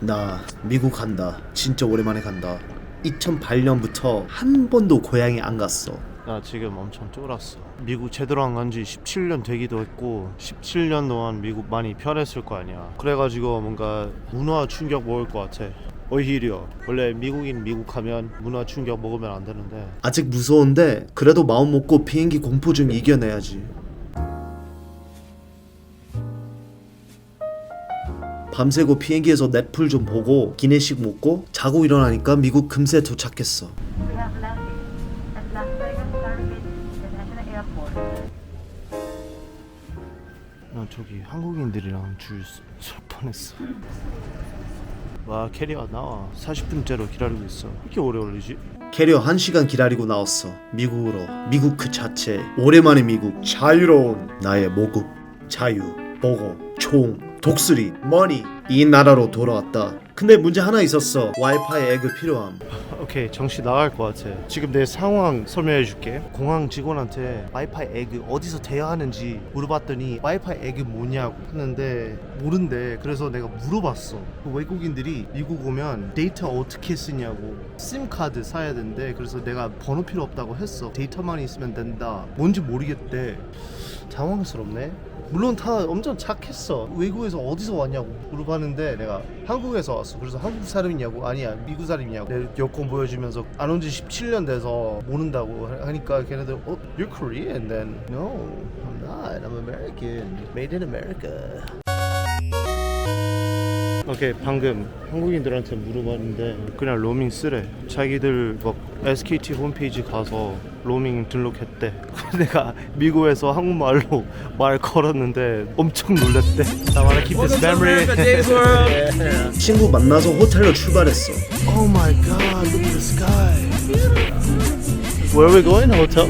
나 미국 간다. 진짜 오랜만에 간다. 2008년부터 한 번도 고향에 안 갔어. 나 지금 엄청 쫄았어. 미국 제대로 안 간 지 17년 되기도 했고 17년 동안 미국 많이 편했을 거 아니야. 그래가지고 뭔가 문화 충격 먹을 것 같아. 오히려 원래 미국인 미국 가면 문화 충격 먹으면 안 되는데 아직 무서운데 그래도 마음 먹고 비행기 공포증 이겨내야지. 밤새고 비행기에서 넷플 좀 보고 기내식 먹고 자고 일어나니까 미국 금세 도착했어. 난 저기 한국인들이랑 줄설 뻔했어. 와 캐리어 나와 40분째로 기다리고 있어. 왜 이렇게 오래 걸리지? 캐리어 1시간 기다리고 나왔어. 미국으로. 미국 그 자체. 오랜만에 미국. 자유로운 나의 모국. 자유, 보고, 총, 독수리, 머니. 이 나라로 돌아왔다. 근데 문제 하나 있었어. 와이파이 에그 필요함. 오케이 정신 나갈 것 같아. 지금 내 상황 설명해 줄게. 공항 직원한테 와이파이 에그 어디서 대여하는지 물어봤더니 와이파이 에그 뭐냐고 했는데 모른대. 그래서 내가 물어봤어. 그 외국인들이 미국 오면 데이터 어떻게 쓰냐고. 심카드 사야 된대. 그래서 내가 번호 필요 없다고 했어. 데이터만 있으면 된다. 뭔지 모르겠대. 당황스럽네 물론 다 엄청 착했어. 외국에서 어디서 왔냐고 물어봤는데 내가 한국에서 왔어. 그래서 한국 사람이냐고? 아니야 미국 사람이냐고. 내 여권 보여주면서 안 온 지 17년 돼서 모른다고 하니까 걔네들 어? You're Korean? Then? No I'm not. I'm American. Made in America. 오케이 방금 한국인들한테 물어봤는데 그냥 로밍 쓰래. 자기들 막 SKT 홈페이지 가서 로밍 등록했대 내가 미국에서 한국말로 말 걸었는데 엄청 놀랬대 I wanna keep this memory 친구 만나서 호텔로 출발했어. Oh my god look at the sky Where are we going? Hotel?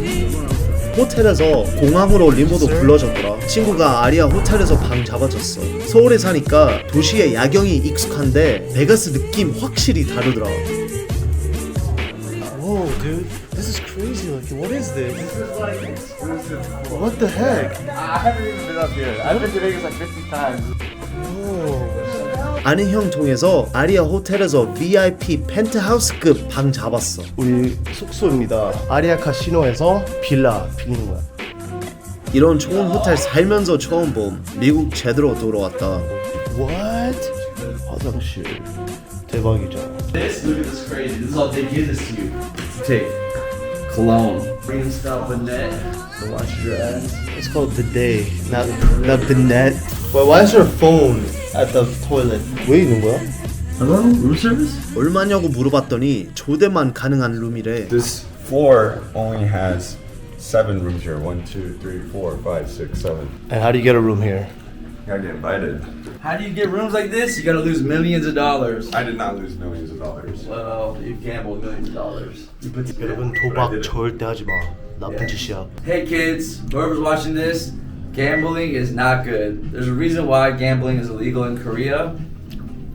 호텔에서 공항으로 리모도 불러줬더라. 친구가 아리아 호텔에서 방 잡아줬어. 서울에 사니까 도시의 야경이 익숙한데 베가스 느낌 확실히 다르더라. Whoa dude This is crazy like what is this? What the heck? I haven't even been up here. I've been to Vegas like 50 times. 아는 형 통해서 아리아 호텔에서 VIP 펜트하우스급 방 잡았어. 우리 숙소입니다. 아리아 카시노에서 빌라 빌리는 거야. 이런 좋은 호텔 살면서 처음 봄. 미국 제대로 돌아왔다. What? 화장실 대박이죠. This, look at this crazy. This is all they give this to you. Take cologne. Bring stuff net. So wash your ass. It's called the day, not not the net. Well, why is your phone at the toilet? 왜 있는 거야? Hello? Room service? 얼마냐고 물어봤더니 조대만 가능한 룸이래. This floor only has seven rooms here. One, two, three, four, five, six, seven. And how do you get a room here? Gotta get invited. How do you get rooms like this? You gotta lose millions of dollars. I did not lose millions of dollars. Well, you gambled millions of dollars. You put together. 여러분 도박 절대 하지 마. 나쁜 짓이야. Hey kids, whoever's watching this, gambling is not good. There's a reason why gambling is illegal in Korea.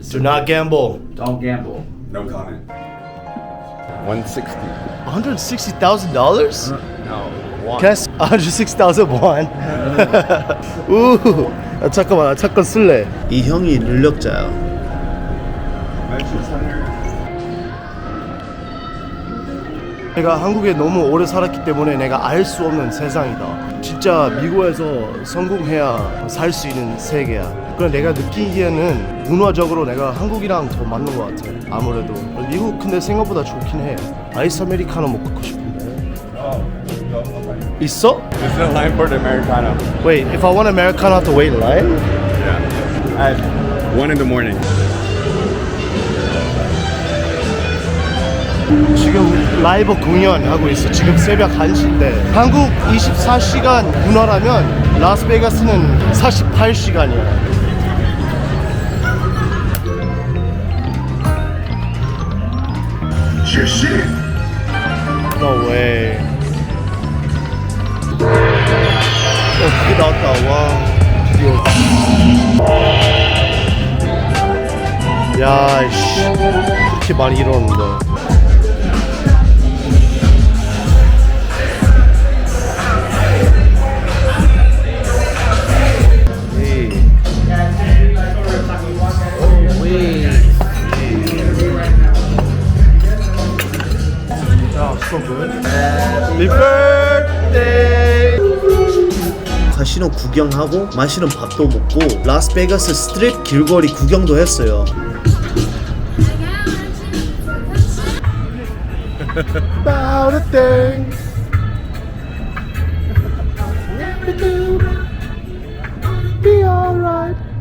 Do not gamble. Don't gamble. No comment. 160. One hundred sixty thousand dollars? No. One. Can I s- 160,000 won? 우, 아, 잠깐만, 나 잠깐 쓸래. 이 형이 능력자야. 내가 한국에 너무 오래 살았기 때문에 내가 알 수 없는 세상이다. 진짜 미국에서 성공해야 살 수 있는 세계야. 그래 내가 느끼기에는 문화적으로 내가 한국이랑 더 맞는 것 같아. 아무래도 미국 근데 생각보다 좋긴 해. 아이스 아메리카노 먹고 싶은데. 있어? This is a line for the Americano. Wait, if I want Americano, I have to wait in line? Yeah. At one in the morning. 지금 라이브 공연하고 있어. 지금 새벽 1시인데 한국 24시간 문화라면 라스베가스는 48시간이야. No way. 드디어 나왔다. 와, 드디어. 야, 씨. 그렇게 많이 일어났는데. 예. Happy birthday! 카시노 구경하고 맛있는 밥도 먹고 라스베가스 스트릿 길거리 구경도 했어요.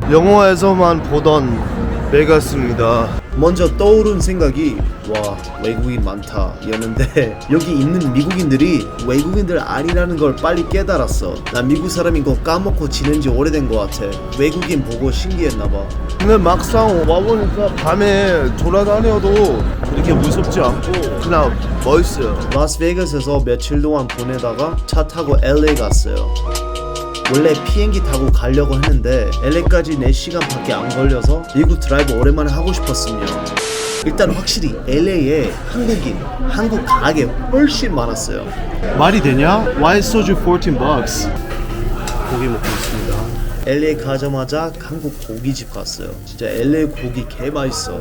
영화에서만 보던 베가스입니다. 먼저 떠오른 생각이 와 외국인 많다 였는데 여기 있는 미국인들이 외국인들 아니라는 걸 빨리 깨달았어 나 미국 사람인 거 까먹고 지낸 지 오래된 것 같아 외국인 보고 신기했나봐 근데 막상 와보니까 밤에 돌아다녀도 이렇게 무섭지 않고 그냥 멋있어요. 라스베이거스에서 며칠 동안 보내다가 차 타고 LA 갔어요 원래 비행기 타고 가려고 했는데 LA까지 4시간밖에 안 걸려서 미국 드라이브 오랜만에 하고 싶었으며 일단 확실히 LA에 한국인, 한국 가게 훨씬 많았어요 말이 되냐? Why soju 14 bucks? 고기 먹고 있습니다. LA 가자마자 한국 고기집 갔어요. 진짜 LA 고기 개 맛있어.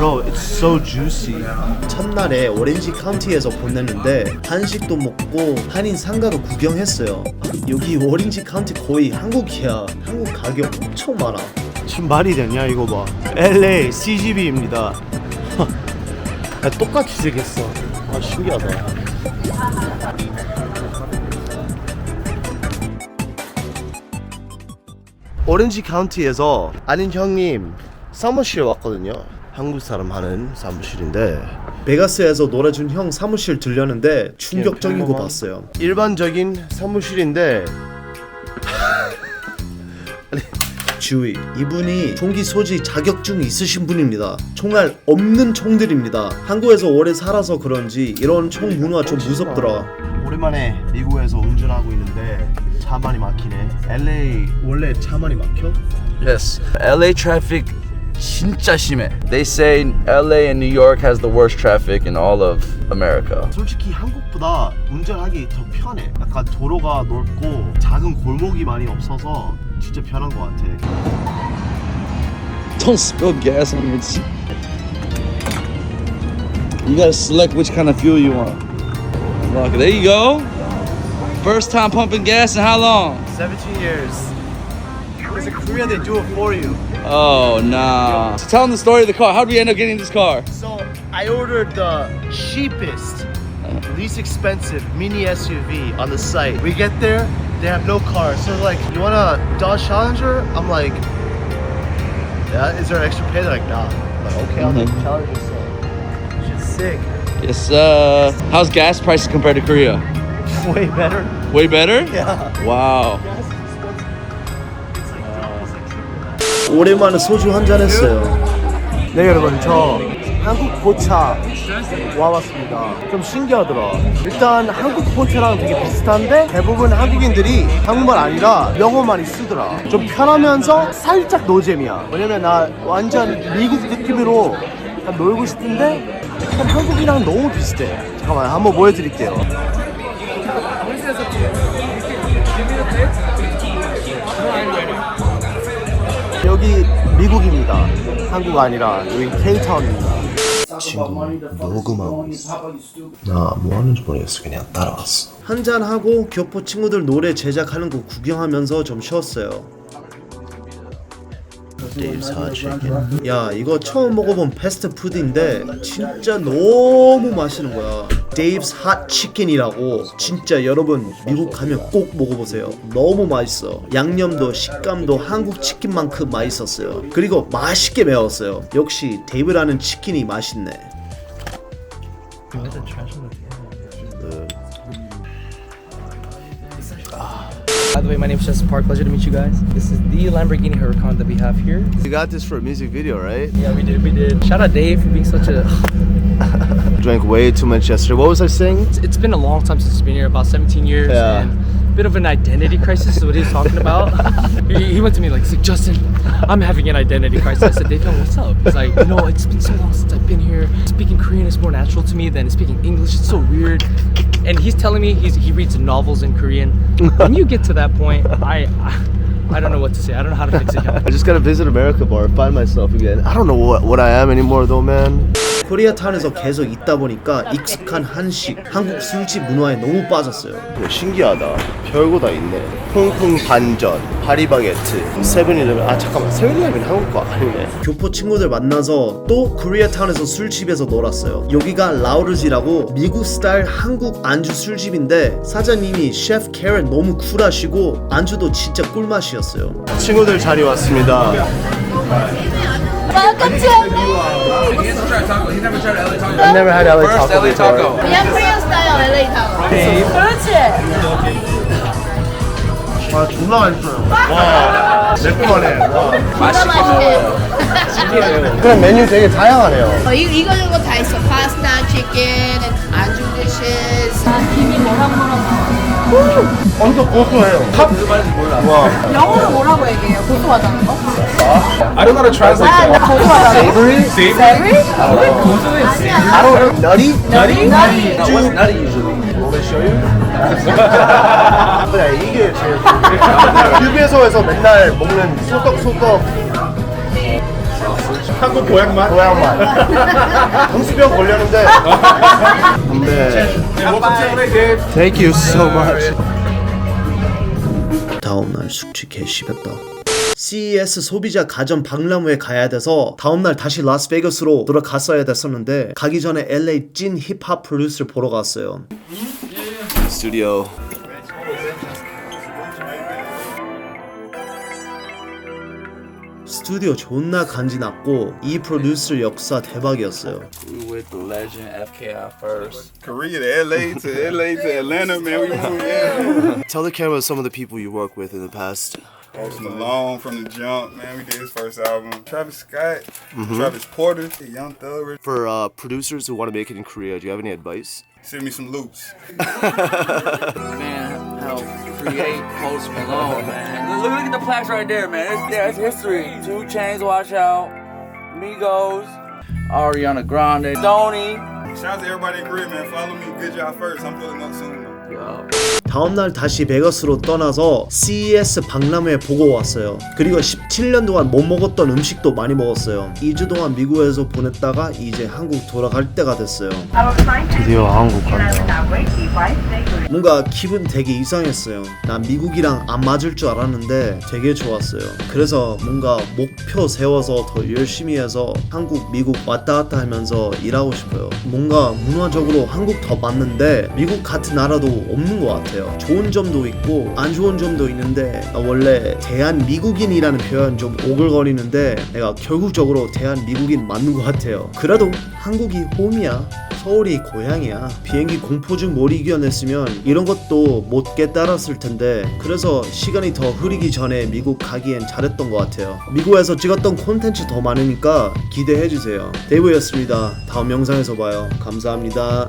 Bro, it's so juicy. 첫날에 오렌지 카운티에서 보냈는데 한식도 먹고 한인 상가도 구경했어요. 여기 오렌지 카운티 거의 한국이야. 한국 가격 엄청 많아. 지금 말이 되냐 이거 봐. LA CGV입니다. 야, 똑같이 생겼어. 아 신기하다. 오렌지 카운티에서 아는 형님 사무실 왔거든요. 한국 사람 하는 사무실인데 베가스에서 놀아준 형 사무실 들렸는데 충격적인 거 평범한? 봤어요. 일반적인 사무실인데 주의 이분이 총기 소지 자격증 있으신 분입니다 총알 없는 총들입니다 한국에서 오래 살아서 그런지 이런 총 문화 좀 무섭더라 오랜만에 미국에서 운전하고 있는데 차 많이 막히네. LA 원래 차 많이 막혀? Yes. LA traffic 진짜 심해. They say LA and New York has the worst traffic in all of America. 솔직히 한국보다 운전하기 더 편해. 약간 도로가 넓고 작은 골목이 많이 없어서 진짜 편한 것 같아. Don't spill gas on your seat. You gotta select which kind of fuel you want. Look, there you go. First time pumping gas in how long? 17 years. Because in Korea they do it for you. Oh nah. So tell them the story of the car. How did we end up getting this car? So I ordered the cheapest, least expensive mini SUV on the site. We get there, they have no car. So they're like, you want a Dodge Challenger? I'm like, yeah, is there an extra pay? They're like, nah. I'm like, okay, I'll take the Challenger. So shit's sick. Yes. Uh, how's gas prices compared to Korea? Way better. Way better. Yeah. Wow. 오랜만에 소주 한 잔 했어요. 네 여러분 저 한국 포차 와봤습니다. 좀 신기하더라. 일단 한국 포차랑 되게 비슷한데 대부분 한국인들이 한국말 아니라 영어 많이 쓰더라. 좀 편하면서 살짝 노잼이야. 왜냐면 나 완전 미국 느낌으로 놀고 싶은데 약간 한국이랑 너무 비슷해. 잠깐만 한번 보여드릴게요 여기 미국입니다. 한국 아니라 여기 케이타운입니다. 친구 녹음하고 있어. 나 뭐하는지 모르겠어. 그냥 따라왔어. 한잔하고 교포 친구들 노래 제작하는 거 구경하면서 좀 쉬었어요. 데이브스 핫치킨 야 이거 처음 먹어본 패스트푸드인데 진짜 너무 맛있는 거야 데이브스 핫 치킨이라고 진짜 여러분 미국 가면 꼭 먹어보세요. 너무 맛있어. 양념도 식감도 한국 치킨만큼 맛있었어요. 그리고 맛있게 매웠어요. 역시 데이브라는 치킨이 맛있네 By the way, my name is Justin Park. Pleasure to meet you guys. This is the Lamborghini Huracan that we have here. You got this for a music video right? Yeah, we did. We did. Shout out Dave for being such a. Drank way too much yesterday what was I saying? It's been a long time since he's been here, about 17 years, Yeah. Bit of an identity crisis is what he's talking about. he, he went to me like, he's like, Justin, I'm having an identity crisis. I said, Young, what's up? He's like, you know, it's been so long since I've been here. Speaking Korean is more natural to me than speaking English. It's so weird. And he's telling me he's, he reads novels in Korean. when you get to that point, I, I I don't know what to say. I don't know how to fix it. I just gotta visit America bar, find myself again. I don't know what, what I am anymore though, man. 코리아타운에서 계속 있다 보니까 익숙한 한식, 한국 술집 문화에 너무 빠졌어요. 신기하다. 별거 다 있네. 홍콩 반전, 파리바게트, 세븐일레븐. 아 잠깐만, 세븐일레븐 한국 거 아니네. 교포 친구들 만나서 또 코리아타운에서 술집에서 놀았어요. 여기가 라우르지라고 미국 스타일 한국 안주 술집인데 사장님이 셰프 캐런 너무 쿨하시고 안주도 진짜 꿀맛이었어요. 친구들 자리 왔습니다. Welcome to I never had LA taco before. Young Korean style LA taco. 그렇지. 아 존나 맛있어요. 와 매콤하네. 와. 진짜 맛있네. 그냥 메뉴 되게 다양하네요. 어, 이, 이거 저거 다 있어. 파스타, 치킨, 안주 디시즈. 아, 김이 모락모락 나와. 엄청 고소해요. 와. 영어로 뭐라고 얘기해요? 고소하다는 거? I don't know how to translate 아, 거. Savory? Savory? I don't know. Nutty? 너리? 너리. No, what's nutty usually? 그래 이게 제일 휴게소에서 맨날 먹는 소떡소떡 한국 고향맛? 고향맛 음수병 걸렸는데 건배 Thank you so much 다음날 숙취 개씹었다. CES 소비자 가전 박람회에 가야 돼서 다음날 다시 라스베이거스로 돌아갔어야 됐었는데 가기 전에 LA 찐 힙합 프로듀스를 보러 갔어요. 스튜디오 스튜디오 존나 간지났고 이 프로듀스 역사 대박이었어요. We with the legend FKI first. Korea to LA to LA to Atlanta, man. We moved in. Tell the camera some of the people you work with in the past Post Malone from the jump, man. We did his first album. Travis Scott, Travis Porter, Young Thug. For uh, producers who want to make it in Korea, do you have any advice? Send me some loops. Man, help create Post Malone, man. Look, look at the plaques right there, man. It's, that's history. Two Chains, watch out. Migos, Ariana Grande, Stoney. Shout out to everybody in Korea, man. Follow me. Good job first. I'm pulling up soon. 다음날 다시 베가스로 떠나서 CES 박람회 보고 왔어요. 그리고 17년 동안 못 먹었던 음식도 많이 먹었어요. 2주 동안 미국에서 보냈다가 이제 한국 돌아갈 때가 됐어요. 드디어 한국 간다 뭔가 기분 되게 이상했어요. 난 미국이랑 안 맞을 줄 알았는데 되게 좋았어요. 그래서 뭔가 목표 세워서 더 열심히 해서 한국, 미국 왔다 갔다 하면서 일하고 싶어요. 뭔가 문화적으로 한국 더 맞는데 미국 같은 나라도 없는 것 같아요. 좋은 점도 있고 안 좋은 점도 있는데 나 원래 대한 미국인이라는 표현 좀 오글거리는데 내가 결국적으로 대한 미국인 맞는 것 같아요. 그래도 한국이 홈이야. 서울이 고향이야. 비행기 공포증 못 이겨냈으면 이런 것도 못 깨달았을 텐데 그래서 시간이 더 흐리기 전에 미국 가기엔 잘했던 것 같아요. 미국에서 찍었던 콘텐츠 더 많으니까 기대해주세요. 데이브였습니다. 다음 영상에서 봐요. 감사합니다.